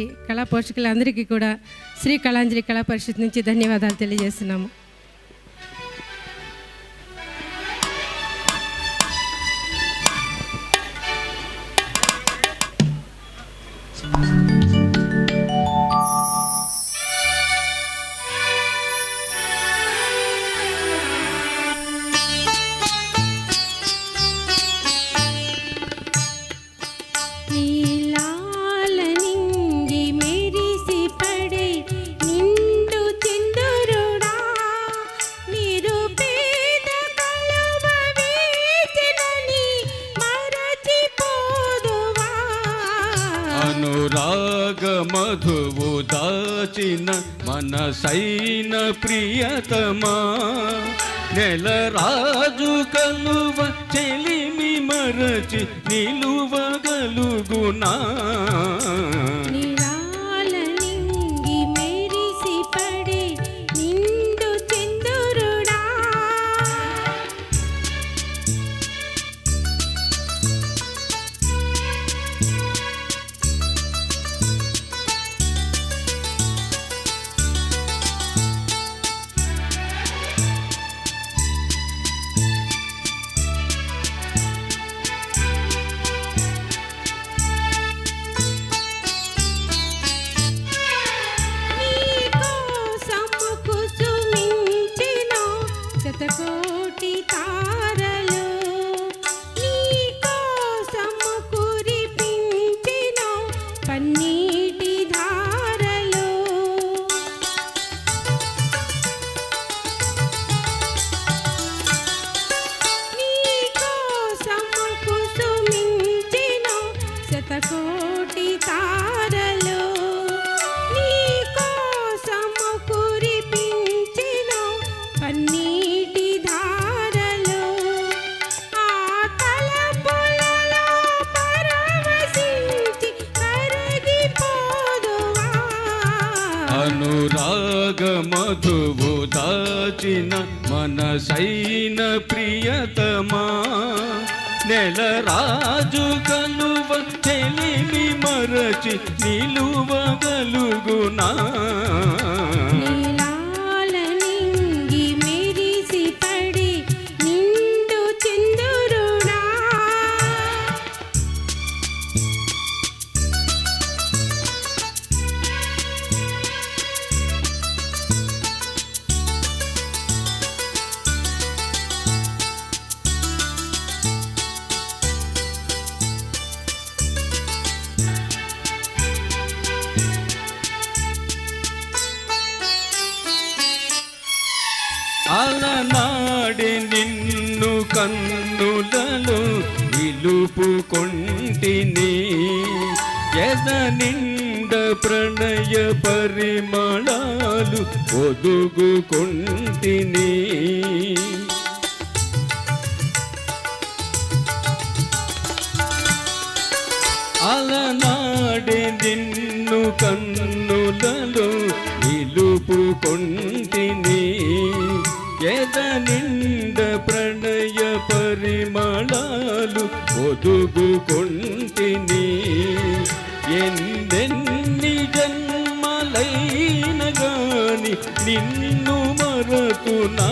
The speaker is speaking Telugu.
కళా పోషకులందరికీ కూడా శ్రీ కళాంజలి కళా పరిషత్ నుంచి ధన్యవాదాలు తెలియజేస్తున్నాము. అనురాగ మధువు దాచిన మనసైన ప్రియతమా. నెల రాజు కలువ చెలిమి మరచి నిలువగలుగునా. శతకోటి తారలు కురిపించిన ధారలు ఆ తలపులలో పరవశించి అనురాగ మధువు దాచిన మనసైన ప్రియతమా. నెల రాజు కలువ తెలివి మరచి నిలువగలుగునా. అలనాడి నిన్ను కన్నులలో నిలుపుకొంటిని. ఎద నిండ ప్రణయ పరిమళాలు ఒదుగుకొంటిని. అలనాడి నిన్ను కన్నులలో నిలుపుకొంటి ఎద నిండ ప్రణయ పరిమళాలు ఒదుగుకుంటిని. ఎన్నెన్ని జన్మలైన గాని నిన్ను మరకునా